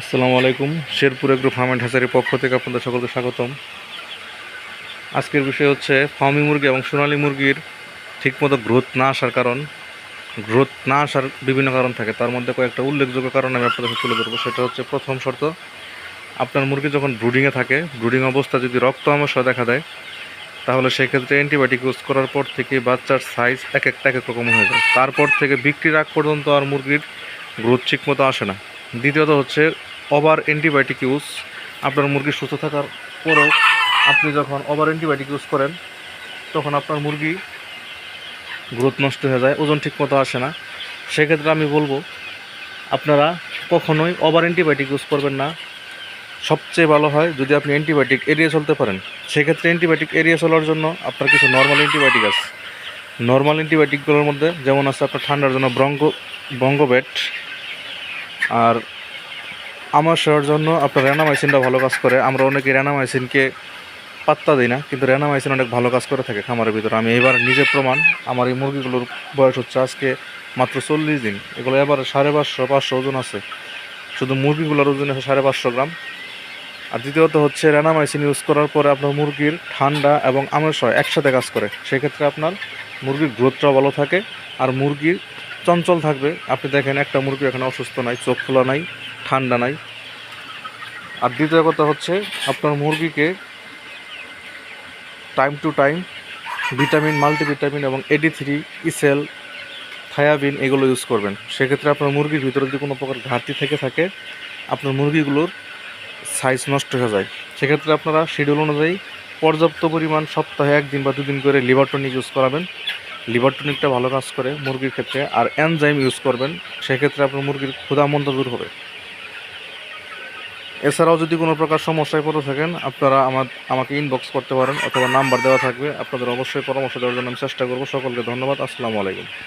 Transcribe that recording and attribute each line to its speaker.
Speaker 1: আসসালামু আলাইকুম। Sherpur agro farm and হ্যাচারির পক্ষ থেকে আপনাদের সকলকে স্বাগতম। আজকের বিষয় হচ্ছে ফার্মি মুরগি এবং সোনালী মুরগির ঠিকমতো গ্রোথ না আসার কারণ। গ্রোথ না আসার বিভিন্ন কারণ থাকে, তার মধ্যে কয়েকটা উল্লেখযোগ্য কারণ আমি আপনাদের তুলে ধরবো। সেটা হচ্ছে প্রথম শর্ত, আপনার মুরগি যখন ব্রুডিংয়ে থাকে ব্রুডিং অবস্থা যদি রক্ত আমস্যা দেখা দেয়, তাহলে সেক্ষেত্রে অ্যান্টিবায়োটিক ইউজ করার পর থেকে বাচ্চার সাইজ এক একটা এক এক রকম হয়ে যায়। তারপর থেকে বিক্রির আগ পর্যন্ত আর মুরগির গ্রোথ ঠিকমতো আসে না। দ্বিতীয়ত হচ্ছে ওভার অ্যান্টিবায়োটিক ইউজ আপনার মুরগি সুস্থ থাকার পরেও আপনি যখন ওভার অ্যান্টিবায়োটিক ইউজ করেন, তখন আপনার মুরগি গ্রোথ নষ্ট হয়ে যায়, ওজন ঠিকমতো আসে না। সেক্ষেত্রে আমি বলব, আপনারা কখনোই ওভার অ্যান্টিবায়োটিক ইউজ করবেন না। সবচেয়ে ভালো হয় যদি আপনি অ্যান্টিবায়োটিক এড়িয়ে চলতে পারেন। সেক্ষেত্রে অ্যান্টিবায়োটিক এড়িয়ে চলার জন্য আপনার কিছু নর্মাল অ্যান্টিবায়োটিক আছে। নর্মাল অ্যান্টিবায়োটিকগুলোর মধ্যে যেমন আছে আপনার ঠান্ডার জন্য ব্রঙ্গ বঙ্গবেট আর আমার সেওয়ার জন্য আপনার র্যানামাইসিনটা ভালো কাজ করে। আমরা অনেকে র্যানামাইসিনকে পাত্তা দিই না, কিন্তু র্যানামাইসিন অনেক ভালো কাজ করে থাকে খামারের ভিতরে। আমি এবার নিজে প্রমাণ, আমার এই মুরগিগুলোর বয়স হচ্ছে আজকে মাত্র চল্লিশ দিন। এগুলো এবার সাড়ে পাঁচশো পাঁচশো ওজন আছে। শুধু মুরগিগুলোর ওজন আছে সাড়ে পাঁচশো গ্রাম। আর দ্বিতীয়ত হচ্ছে র্যানামাইসিন ইউজ করার পরে আপনার মুরগির ঠান্ডা এবং আমাশয় একসাথে কাজ করে। সেক্ষেত্রে আপনার মুরগির গ্রোথটাও ভালো থাকে, আর মুরগির চঞ্চল থাকবে। আপনি দেখেন, একটা মুরগি এখানে অসুস্থ নাই, চোখ খোলা নাই, ঠান্ডা নাই। আর দ্বিতীয় কথা হচ্ছে, আপনার মুরগিকে time to time vitamin, multivitamin এবং এডি থ্রি ইসেল থায়াবিন এগুলো ইউজ করবেন। সেক্ষেত্রে আপনার মুরগির ভিতরে যদি কোনো প্রকার ঘাটতি থেকে থাকে, আপনার মুরগিগুলোর সাইজ নষ্ট হয়ে যায়। সেক্ষেত্রে আপনারা শিডিউল অনুযায়ী পর্যাপ্ত পরিমাণ সপ্তাহে একদিন বা দুদিন করে লিভার টনিক ইউজ করাবেন। লিভার টনিকটা ভালো কাজ করে মুরগির ক্ষেত্রে আর এনজাইম ইউজ করবেন, সেক্ষেত্রে আপনার মুরগির ক্ষুধামন্দ দূর হবে। এছাড়াও যদি কোনো প্রকার সমস্যায় পড়ে থাকেন, আপনারা আমার, আমাকে ইনবক্স করতে পারেন অথবা নাম্বার দেওয়া থাকবে। আপনাদের অবশ্যই পরামর্শ দেওয়ার জন্য আমি চেষ্টা করব। সকলকে ধন্যবাদ। আসসালামু আলাইকুম।